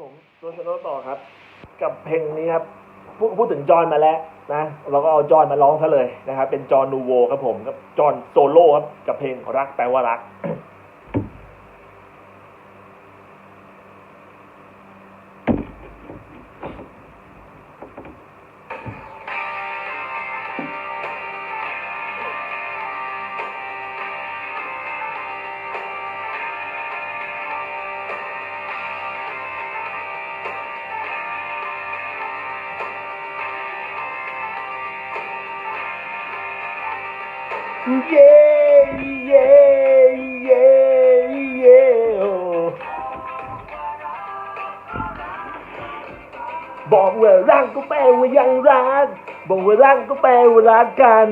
ผมตัวสโนต่อครับ กับเพลงนี้ครับพูดพูดถึงจอห์นมาแล้วนะเราก็เอาจอห์นมาร้องซะเลยนะครับเป็นจอห์นนูโวครับผมกับจอห์นโซโล่ครับกับเพลงรักแปลว่ารัก เย้เย้เย้เย้บอกว่ารักก็แปลว่ายังรัก บอกว่ารักก็แปลว่ารักกัน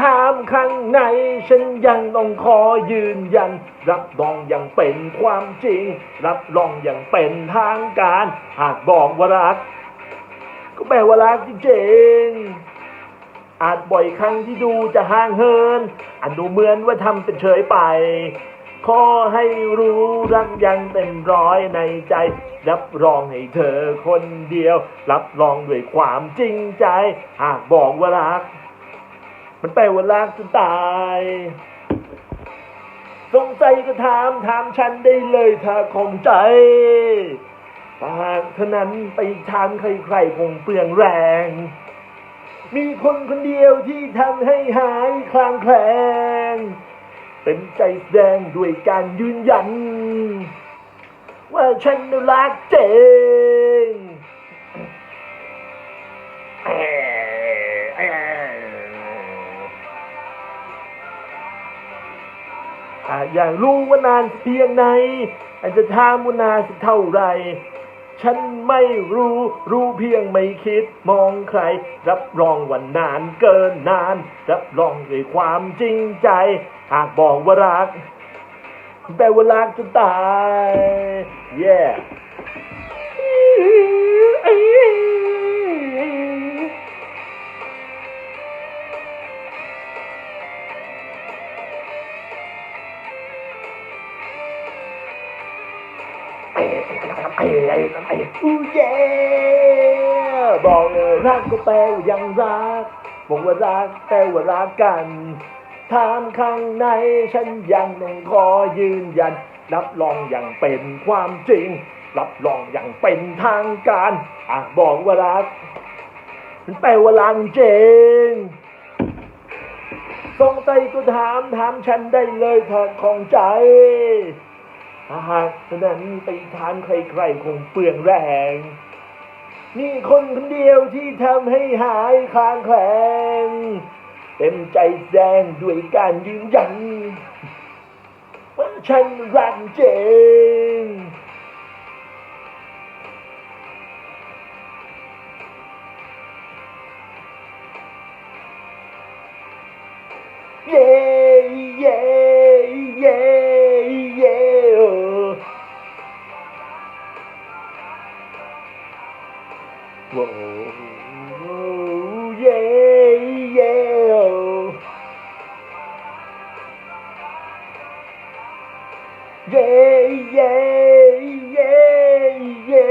ถามข้างในฉันยังต้องขอยืนยัน รับรองยังเป็นความจริง รับรองยังเป็นทางการ หากบอกว่ารัก ก็แปลว่ารักจริงๆ อาจบ่อยครั้งที่ดูจะห่างเหินอาจดูเหมือนว่าทำเป็นเฉยไป ขอให้รู้รักยังเต็มร้อยในใจ รับรองให้เธอคนเดียว รับรองด้วยความจริงใจ หากบอกว่ารัก มันแปลว่ารักจนตายสงสัยก็ถามถามฉันได้เลยถ้าคงใจหากเท่านั้นไปทางใครๆคงเปลืองแรง มีคนคนเดียวที่ทำให้หายคลางแคลงเต็มใจแสดงด้วยการยืนยัน ว่าฉันน่ะรักเจงอะอยากรู้ว่านานเพียงไหนอาจจะถามว่านานสักเท่าไหร ฉันไม่รู้รู้เพียงไม่คิดมองใคร รับรองวันนานเกินนาน รับรองด้วยความจริงใจ หากบอกว่ารักแปลว่ารักจะตาย อู้เย่บอกเลยรักก็แปลว่ายังรัก บอกว่ารักแปลว่ารักกัน ถามข้างในฉันยังต้องขอยืนยัน รับรองอย่างเป็นความจริง รับรองอย่างเป็นทางการหากบอกว่ารักมันแปลว่ารังเจงสงสัยก็ถามถามฉันได้เลยถ้าของใจ หากฉะนั้นไปทานใครๆคงเปลืองแรง นี่คนคนเดียวที่ทำให้หายคลางแคลงเต็มใจแสดงด้วยการยืนยันว่าฉันรักเจงเย้เย้ ย้เย้เย้เย้